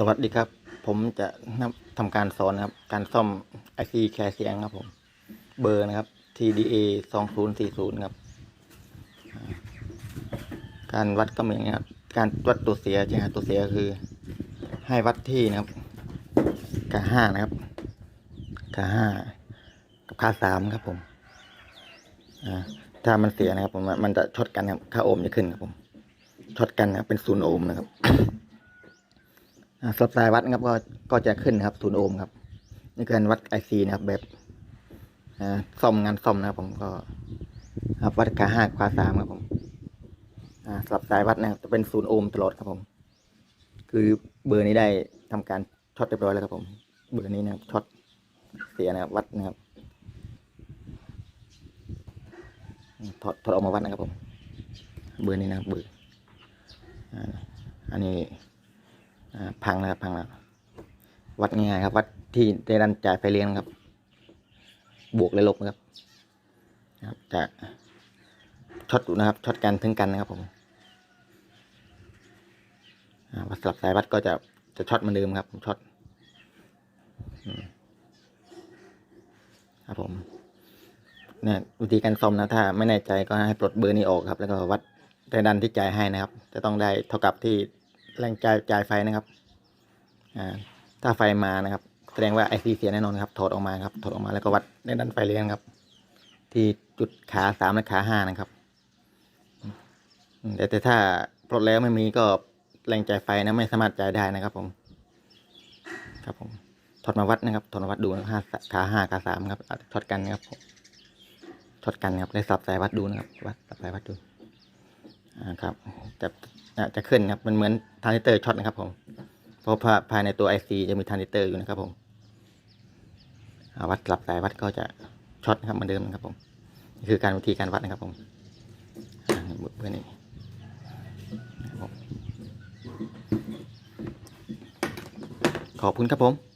สวัสดีครับ ผมจะนทำการสอนนะครับ การซ่อมไอซีแคร์เสียงครับผม เบอร์นะครับ TDA 2040ครับ การวัดก็เหมือนกันครับ การวัดตัวเสียใช่ไหมตัวเสียคือ ให้วัดที่นะครับกาห้านะครับกาห้ากับค่าสามครับผมถ้ามันเสียนะครับผมมันจะชดกันครับค่าโอห์มจะขึ้นครับผมชดกันนะครับเป็นศูนย์โอห์มนะครับ สำหรับสายวัดนะครับก็ก็จะขึ้นครับศูนย์โอห์มครับนี่คือการวัดไอซีนะครับ แบบซ่อมงานซ่อมนะครับผมก็วัดค่าห้าค่าสามครับผมสับสายวัดนะครับจะเป็นศูนย์โอห์มตลอดครับผม คือเบอร์นี้ได้ทำการช็อตเรียบร้อยแล้วครับผม เบอร์นี้นะครับช็อตเสียนะครับวัดนะครับถอดถอดออกมาวัดนะครับผม เบอร์นี้นะครับเบอร์อันนี้ พังนะครับพังแล้ววัดง่ายครับ วัดที่ได้ดันจ่ายไฟเลี้ยงครับ บวกและลบนะครับครับจะช็อตอยู่นะครับช็อตกันถึงกันนะครับผมวัดสลับสายวัดก็จะจะช็อตเหมือนเดิมครับผมช็อตครับผมเนี่ยวิธีการซ่อมนะถ้า ไม่แน่ใจก็ให้ปลดเบอร์นี้ออกครับ แล้วก็วัดแรงดันที่จ่ายให้นะครับ จะต้องได้เท่ากับที่ แรงจ่ายจ่ายไฟนะครับอ่าถ้าไฟมานะครับ แสดงว่าไอซีเสียแน่นอนครับถอดออกมาครับถอดออกมาแล้วก็วัดแรงดันไฟเลี้ยงครับ ที่จุดขาสามและขาห้านะครับแต่แต่ถ้าปลดแล้วไม่มีก็แรงจ่ายไฟนะไม่สามารถจ่ายได้นะครับ ผม ครับผมถอดมาวัดนะครับถอดมาวัดดูนะครับห้าขาห้าขาสามครับอาจจะช็อตกันนะครับผมช็อตกันครับได้สับสายวัดดูนะครับวัดสับสายวัดดู อ่าครับจะอ่าจะขึ้นครับมันเหมือนทานิเตอร์ช็อตนะครับผมเพราะภาภายในตัวไอซีจะมีทานิเตอร์อยู่นะครับผมวัดกลับสายวัดก็จะช็อตนะครับเหมือนเดิมนะครับผมนี่คือการวิธีการวัดนะครับผมอ่าเพื่อนนี่ขอบคุณครับผม